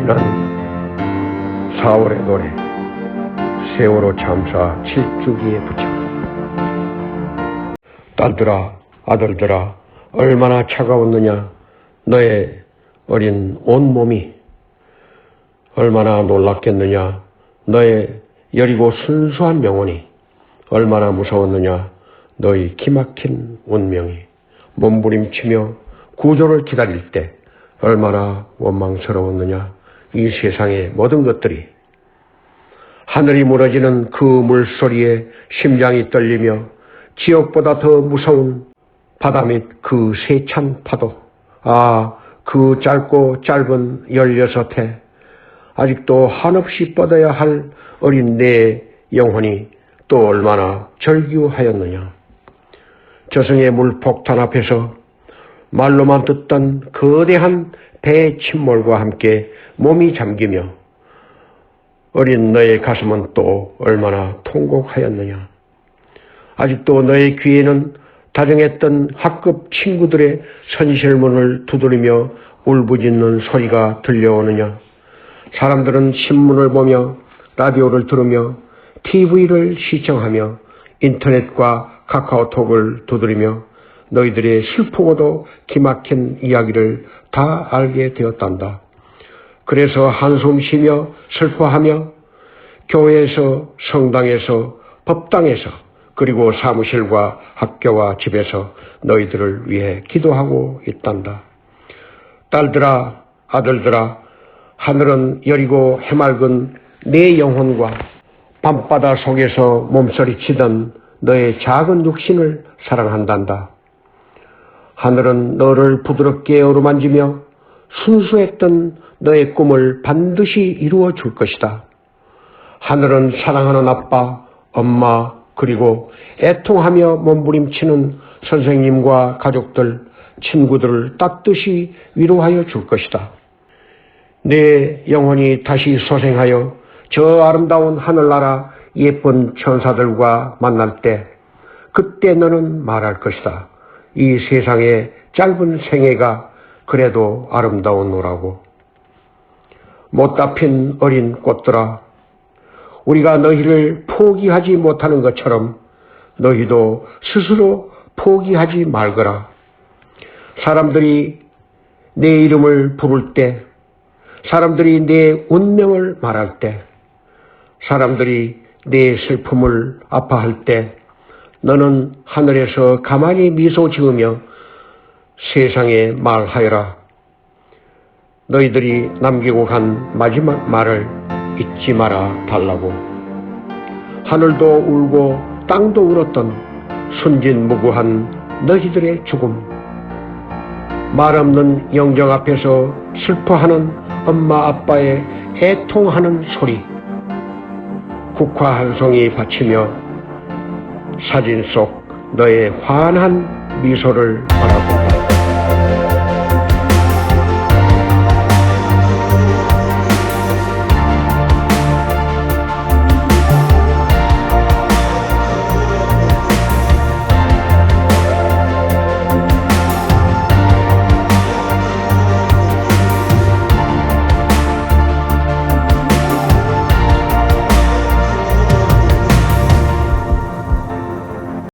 이난 4월의 노래 세월호 참사 7주기에 붙여. 딸들아 아들들아 얼마나 차가웠느냐. 너의 어린 온몸이 얼마나 놀랐겠느냐. 너의 여리고 순수한 명언이 얼마나 무서웠느냐. 너희 기막힌 운명이 몸부림치며 구조를 기다릴 때 얼마나 원망스러웠느냐 이 세상의 모든 것들이 하늘이 무너지는 그 물소리에 심장이 떨리며 지옥보다 더 무서운 바다 및 그 세찬 파도 아 그 짧고 짧은 열여섯 해 아직도 한없이 뻗어야 할 어린 내 영혼이 또 얼마나 절규하였느냐. 저승의 물폭탄 앞에서 말로만 듣던 거대한 배 침몰과 함께 몸이 잠기며 어린 너의 가슴은 또 얼마나 통곡하였느냐. 아직도 너의 귀에는 다정했던 학급 친구들의 선실문을 두드리며 울부짖는 소리가 들려오느냐. 사람들은 신문을 보며 라디오를 들으며 TV를 시청하며 인터넷과 카카오톡을 두드리며 너희들의 슬프고도 기막힌 이야기를 다 알게 되었단다. 그래서 한숨 쉬며 슬퍼하며 교회에서 성당에서 법당에서 그리고 사무실과 학교와 집에서 너희들을 위해 기도하고 있단다. 딸들아 아들들아 하늘은 여리고 해맑은 내 영혼과 밤바다 속에서 몸서리치던 너의 작은 육신을 사랑한단다. 하늘은 너를 부드럽게 어루만지며 순수했던 너의 꿈을 반드시 이루어 줄 것이다. 하늘은 사랑하는 아빠, 엄마, 그리고 애통하며 몸부림치는 선생님과 가족들, 친구들을 따뜻이 위로하여 줄 것이다. 내 영혼이 다시 소생하여 저 아름다운 하늘나라 예쁜 천사들과 만날 때, 그때 너는 말할 것이다. 이 세상의 짧은 생애가 그래도 아름다웠노라고. 못다 핀 어린 꽃들아, 우리가 너희를 포기하지 못하는 것처럼 너희도 스스로 포기하지 말거라. 사람들이 내 이름을 부를 때, 사람들이 내 운명을 말할 때, 사람들이 내 슬픔을 아파할 때, 너는 하늘에서 가만히 미소 지으며 세상에 말하여라. 너희들이 남기고 간 마지막 말을 잊지 마라 달라고. 하늘도 울고 땅도 울었던 순진무구한 너희들의 죽음. 말 없는 영정 앞에서 슬퍼하는 엄마 아빠의 애통하는 소리. 국화 한 송이 바치며 사진 속 너의 환한 미소를 바라본다.